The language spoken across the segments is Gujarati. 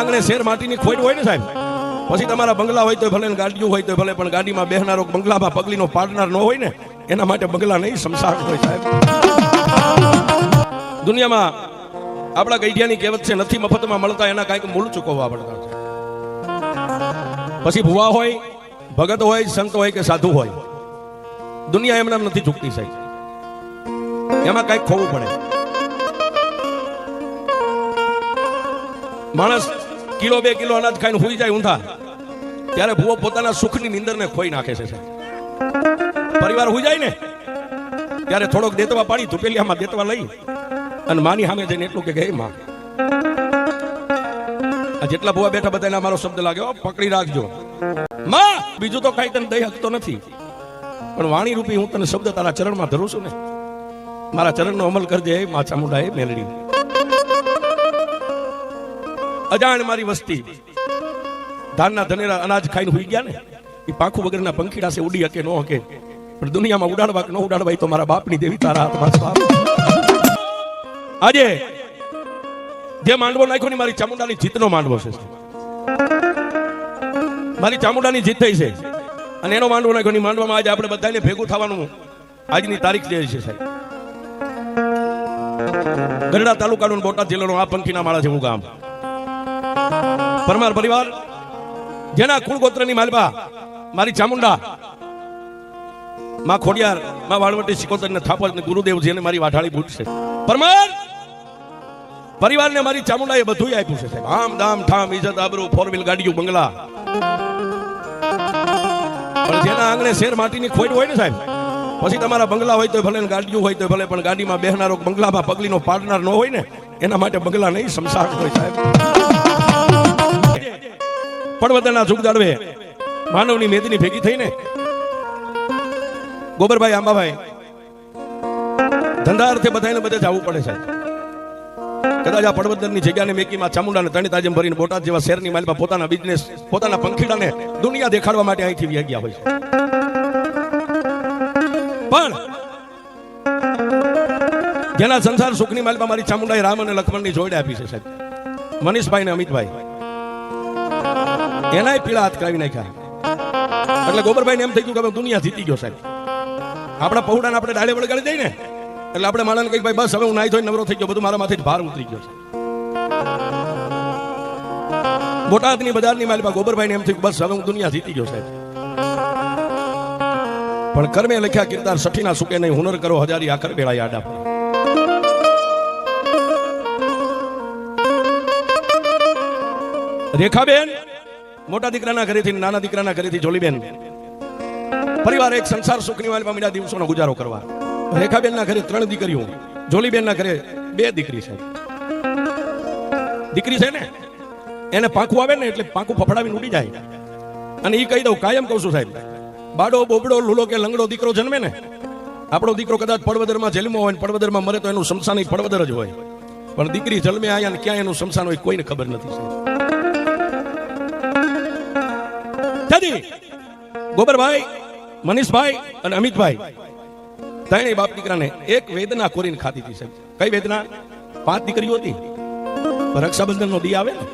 આંગણે શેર માટીની ખોટ હોય ને સાહેબ? પછી તમારા બંગલા હોય તો ભલે ગાડીઓ હોય તો ભલે, પણ ગાડીમાં બેહનારો બંગલામાં પગલીનો પાડનાર ન હોય ને, એના માટે બંગલા નહીં સંસાર હોય સાહેબ. દુનિયામાં આપણા ગઈઢિયાની કહેવત છે, નથી મફતમાં મળતા એના કાંઈક મૂળ ચૂકવવા પડતા પછી ભુવા હોય, ભગત હોય, સંત હોય કે સાધુ હોય, દુનિયા એમને નથી ચૂકતી સાહેબ. એમાં કાંઈક ખોવું પડે. માણસ કિલો બે કિલો અનાજ ખાઈને હોઈ જાય ઊંધા. ત્યારે ભુવો પોતાના સુખની નીંદરને ખોઈ નાખે છે પરિવાર હોઈ જાય ને, ત્યારે થોડોક દેતવા પાડી તુપેલિયામાં દેતવા લઈ, અને માની સામે જઈને એટલું કે માં. જેટલા ભુવા બેઠા બધા એને મારો શબ્દ લાગ્યો પકડી રાખજો. માં, બીજું તો કઈ તને દઈ શકતો નથી. પણ વાણી રૂપી હું તને શબ્દ તારા ચરણમાં ધરું છું ને. મારા ચરણનો અમલ કરજે મા હે મેલડી અજાણ મારી વસ્તી. ધાનના ધનેરા અનાજ ખાઈને હોઈ ગયા ને? એ પાંખું વગરના પંખીડા છે ઉડી હકે, ન હકે. પણ દુનિયામાં ઉડાડવા કે ન ઉડાડવા તો મારા બાપની દેવી, તારા હાથમાં છે આજે જે માંડવો નાખ્યો ને, મારી ચામુંડાની જીતનો માંડવો છે. મારી ચામુંડાની જીત થઈ છે. અને એનો માંડવો નાખ્યો માંડવામાં આજે આપણે બધાને ભેગું થવાનું આજની તારીખ જે છે, સાહેબ. ગરડા તાલુકાનું બોટાદ જિલ્લાનું આ પંખીના માળા જેવું ગામ. પરમાર પરિવાર, જેના કુળ ગોત્રની માલબા મારી ચામુંડા, માં ખોડિયાર, માં વાળવટી સિકોતર ને થાપર ને ગુરુદેવ જેને મારી વાઢાળી ભૂટ છે. પરમાર, પરિવારને મારી ચામુંડાએ બધું આપ્યું છે, સાહેબ. આમ દામ ઠામ ઇજત આબરૂ ફોર વ્હીલ ગાડીઓ, બંગલા. પણ જેના આંગણે શેર માટીની ખોટ હોય ને સાહેબ, પછી તમારા બંગલા હોય તો ભલે ગાડીઓ હોય તો ભલે, પણ ગાડીમાં બેહનારો બંગલામાં પગલીનો પાડનાર ન હોય ને, એના માટે બંગલા નહીં સંસાર હોય સાહેબ. પડવતરના જુગ દાડવે માનવની મેદની ભેગી થઈને. ગોબરભાઈ, આંબાભાઈ ધંધા અર્થે બધાને બધે જવું પડે છે. કદાચ આ પડવદરની જગ્યાને મેકીમાં ચામુંડાને તણી તાજમ ભરીને બોટાદ જેવા શહેરની માલમાં પોતાના બિઝનેસ પોતાના પંખીડાને દુનિયા દેખાડવા માટે અહીંથી વ્યા ગયા હોય છે. પણ જેના સંસાર સુખની માલમાં મારી ચામુંડાએ રામ અને લક્ષ્મણની જોડે આપી છે સાહેબ. મનીષભાઈ ને અમિતભાઈ. એનાય પીળા હાથ કરાવી નાખ્યા. એટલે ગોબરભાઈ એમ થઈ ગયું કે દુનિયા જીતી ગયો સાહેબ. આપણા પૌડાને આપણે ડાળે વળગાડી દઈ ને, એટલે આપણે માણસને કઈ ભાઈ બસ, હવે હું નાઈ ધોઈ નવરો થઈ ગયો, બધું મારા માથે ભાર ઉતરી ગયો છે બોટાદની બજારની માલિકા ગોબરભાઈ એમ થયું બસ, હવે હું દુનિયા જીતી ગયો સાહેબ. પણ કર્મે લખ્યા કિરદાર સઠીના સુકે નહીં, હુનર કરો હજારી આખર બેળા યાદ આપે રેખાબેન મોટા દીકરાના ઘરેથી નાના દીકરાના ઘરેથી જોલીબેન. પરિવાર એક સંસાર સુખની વાલમાં મીડા દિવસોનો ગુજારો કરવા. રેખાબેનના ઘરે ત્રણ દીકરીઓ. જોલીબેનના ઘરે બે દીકરી છે. દીકરી છે ને? એને પાંખું આવે ને એટલે પાંખું ફફડાવીને ઉડી જાય. અને એ કહી દઉં, કાયમ કહું છું સાહેબ, બાડો, બોબડો, લૂલો કે લંગડો દીકરો જન્મે ને, આપણો દીકરો કદાચ પડવદરમાં જન્મો હોય પડવદરમાં મરે તો એનું શમશાન પડવદર જ હોય. પણ દીકરી જન્મે આયા ને ક્યાં એનું શમશાન હોય કોઈને ખબર નથી સાહેબ. દાદી ગોબરભાઈ, મનીષભાઈ અને અમિતભાઈ. ત્રણેય બાપ દીકરાને એક વેદના કોરીને ખાધી હતી સાહેબ. કઈ વેદના? પાંચ દીકરીઓ હતી. રક્ષાબંધન નો દી આવે ને.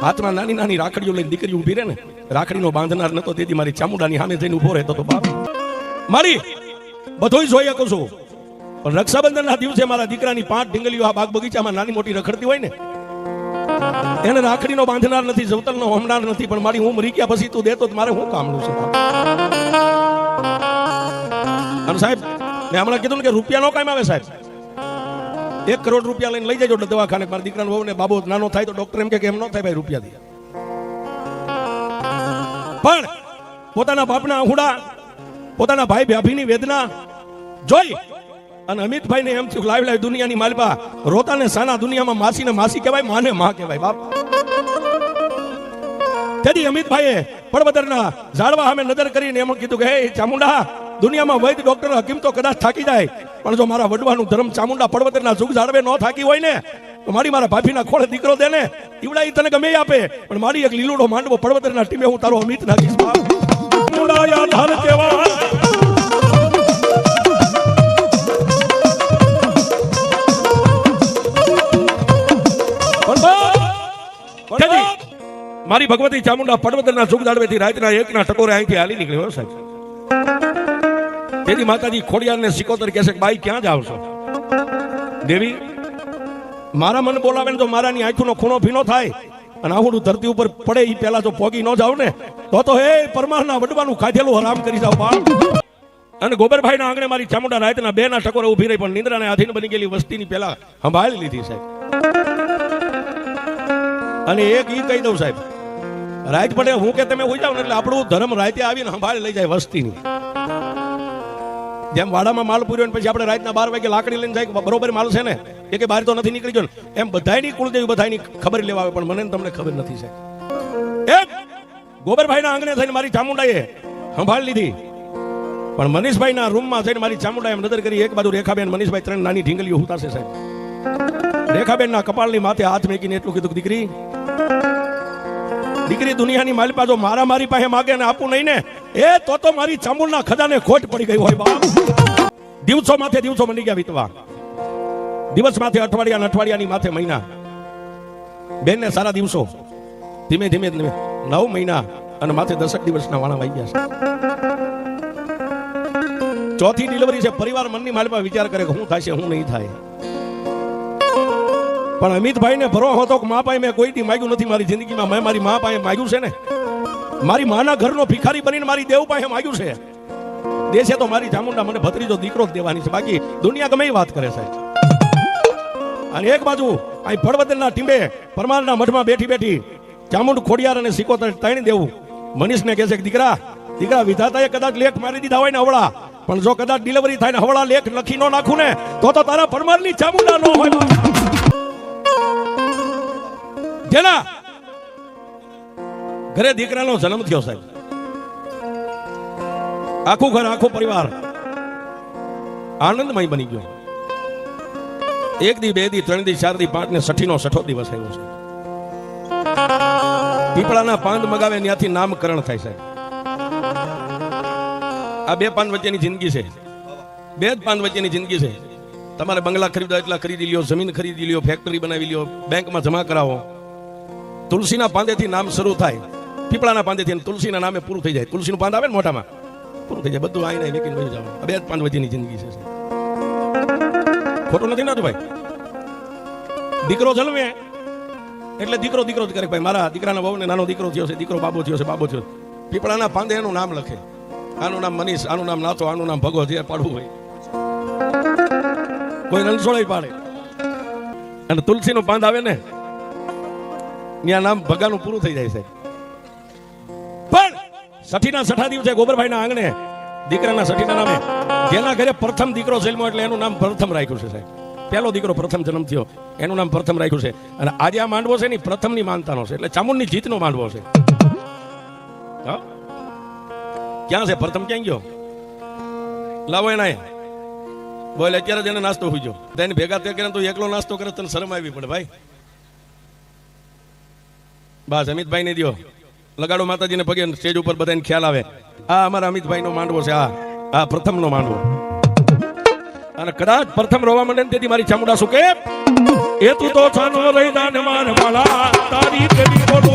હાથમાં નાની નાની રાખડીઓ લઈને દીકરી ઊભી રહે ને. રાખડીનો બાંધનાર નતો, તેથી મારી ચામુંડાની સામે જઈને ઊભો રહેતો તો બાપ. મારી, બધોય જોઈ શકું છું. પણ રક્ષાબંધનના દિવસે મારા દીકરાની પાંચ ઢીંગલીઓ આ બાગ બગીચામાં નાની મોટી રખડતી હોય ને એને રાખડીનો બાંધનાર નથી જવતલનો હોમનાર નથી, પણ મારી હું મરી ગયા પછી તું દેતો મારે શું કામનું છે? અને સાહેબ, મેં હમણાં કીધું ને કે રૂપિયા નો કામ આવે સાહેબ. એક કરોડ રૂપિયા લઈને લઈ જજો દવાખાને. મારા દીકરાનો વહુ ને બાબો નાનો થાય તો ડોક્ટર એમ કે એમ ન થાય ભાઈ રૂપિયાથી. પણ પોતાના બાપના આહુડા, પોતાના ભાઈ ભાભીની વેદના જોઈ અને અમિતભાઈ ને એમ થયું લાવી લાવી દુનિયાની માલબા રોતા ને સાના દુનિયામાં માસી ને માસી કહેવાય, માને માં કહેવાય, બાપ. તેથી અમિતભાઈએ પડવદરના ઝાડવા સામે નજર કરીને એમ કીધું કે, હે ચામુંડા, દુનિયામાં વૈદ ડોક્ટર હકીમ તો કદાચ થાકી જાય. પણ જો મારા વડવાનું ધર્મ ચામુંડા પડવદરના જુગ ઝાડવે ન થાકી હોય ને, તો મારી મારા ભાભીના ખોળે દીકરો દે ને. ઈવડા તને ગમે આપે. પણ મારી એક લીલુડો માંડવો પડવદરના ટીમે હું તારો અમિત નાખીશ ચામુંડા ચામુંડાયા ધર કેવા મારી ભગવતી ચામુંડા પડવદરના સુખ દાડવેથી રાતના એકના ટકોરે અહીંથી હાલી નીકળ્યો સાહેબ. તેથી માતાજી ખોડિયારને સિકોતર કહેશે કે, બાઈ, ક્યાં જાવ છો દેવી, મારા મન બોલાવે ને તો મારાની આંખનો ખૂણો ભીનો થાય અને આવડું ધરતી ઉપર પડે એ પહેલા જો પોગી ન જાવ ને. તો તો હે, પરમારના વડવાનું ખાધેલું હરામ કરી જાવ બાળ. અને ગોબરભાઈ ના આંગણે મારી ચામુંડા રાતના બે ના ટકોરે ઊભી રહી, પણ નિંદ્રાને આધીન બની ગયેલી વસ્તીની પહેલા સંભાળી લીધી સાહેબ. અને એક ઈ કહી દઉં સાહેબ રાત પડે હું કે તમે હોઈ જાવ એટલે આપણું ધર્મ રાતે આવીને સંભાળી લઈ જાય વસ્તીની. જેમ વાડામાં માલ પૂર્યો ને પછી આપણે રાતના બાર વાગે લાકડી લઈને જાય બરોબર માલ છે ને, એ કે બહાર તો નથી નીકળી ગયો ને. એમ બધાની કુળદેવી બધાની ખબર લેવા આવે, પણ મને તમને ખબર નથી સાહેબ. એમ ગોબરભાઈના આંગણે થઈને મારી ચામુંડાએ સંભાળી લીધી. પણ મનીષભાઈના રૂમમાં જઈને મારી ચામુંડા એમ નજર કરી, એક બાજુ રેખાબેન, મનીષભાઈ ત્રણ નાની ઢીંગલીઓ ઉતારશે સાહેબ. રેખાબેનના કપાળની માથે હાથ મેકીને એટલું કીધું દીકરી દીકરી દુનિયાની મારી પાછો મારા મારી પાસે માગે ને આપું નહીં ને, એ તો તો મારી ચામુલના ખજાને ખોટ પડી ગઈ હોય બાપ. દિવસો માથે દિવસો મની ગયા વીતવા. દિવસ માથે અઠવાડિયા અઠવાડિયાની માથે મહિના. બેન ને સારા દિવસો. ધીમે ધીમે ધીમે નવ મહિના અને માથે દસક દિવસના વાણા વાઈ ગયા છે. ચોથી ડિલિવરી છે, પરિવાર મનની માલમાં વિચાર કરે કે શું થશે હું નહીં થાય. પણ અમિતભાઈ ને ભરો હતો કે મા પાસે મેં કોઈ દી માગ્યું નથી મારી જિંદગીમાં. મેં મારી મા પાસે માગ્યું છે ને. મારી માના ઘરનો ભિખારી બનીને મારી દેવ પાસે માગ્યું છે. દેશે તો મારી ચામુંડા મને ભત્રીજો દીકરો જ દેવાની છે. બાકી દુનિયા ગમે વાત કરે છે અને એક બાજુ અહીં ફળવદરના ટીમે પરમારના મઠમાં બેઠી બેઠી ચામુંડ ખોડિયાર અને સિકોતર તાણી દેવું. મનીષને કહે છે કે દીકરા દીકરા વિધાતાએ કદાચ લેખ મારી દીધા હોય ને હવળા. પણ જો કદાચ ડિલિવરી થાય ને હવળા લેખ લખી ન નાખું ને, તો તો તારા પરમારની ચામુંડા ન હોય જેના ઘરે દીકરાનો જન્મ થયો સાહેબ. આખું ઘર, આખો પરિવાર આનંદમય બની ગયો. એક દી, બે દી, ત્રણ દી, ચાર દી, પાંચ ને સઠી નો સઠો દિવસ આવ્યો છે પીપળાના પાંદ મગાવે ત્યાંથી નામકરણ થાય સાહેબ. આ બે પાન વચ્ચેની જિંદગી છે. બે જ પાન વચ્ચેની જિંદગી છે. તમારે બંગલા ખરીદો એટલા ખરીદી લ્યો, જમીન ખરીદી લ્યો ફેક્ટરી બનાવી લ્યો બેંકમાં જમા કરાવો. તુલસીના પાંદેથી નામ શરૂ થાય. પીપળાના પાંદેથી તુલસીના નામે પૂરું થઈ જાય. તુલસીનું પાંદ આવે ને મોઢામાં? પૂરું થઈ જાય. બધું આઈને વેકીને બધું જવાનું. બે જ વચ્ચેની જિંદગી છે. ખોટું નથી નાતું ભાઈ. દીકરો જન્મે, એટલે દીકરો દીકરો જ કરે ભાઈ, મારા દીકરાના બહુને નાનો દીકરો થયો છે, દીકરો બાબો થયો છે, બાબો થયો પીપળાના પાંદે એનું નામ લખે. આનું નામ મનીષ, આનું નામ નાથો આનું નામ ભગવો જે પાડવું હોય. કોઈ રણછોડે પાડે. અને તુલસીનું પાંદ આવે ને ત્યાં નામ ભગાનું પૂરું થઈ જાય છે. પણ સઠીના સઠા દિવસે ગોબરભાઈના આંગણે દીકરાના સઠીના નામે જેના ઘરે પ્રથમ દીકરો જન્મો એટલે એનું નામ પ્રથમ રાખ્યું છે સાહેબ. પહેલો દીકરો પ્રથમ જન્મ થયો, એનું નામ પ્રથમ રાખ્યું છે. અને આજે આ માંડવો છે ને પ્રથમની માનતાનો છે, એટલે ચામુંડની જીતનો માંડવો છે? ક્યાં છે? પ્રથમ ક્યાં ગયો? લાવો એના બોલે, અત્યારે જ એને નાસ્તો હુજો તેને ભેગા તે કરે તો એકલો નાસ્તો કરે તને શરમ આવી પડે ભાઈ. બસ અમિતભાઈ ને દો લગાડો માતાજીને પગે, સ્ટેજ ઉપર બધાને ખ્યાલ આવે. આ અમારા અમિતભાઈ નો માંડવો છે, આ આ પ્રથમ નો માંડવો. અને કદાચ પ્રથમ રોવા માંડે તેથી મારી ચામુંડા સુકે. એ તું તો છાનો રહી દાન માર માળા તારી કરી બોલો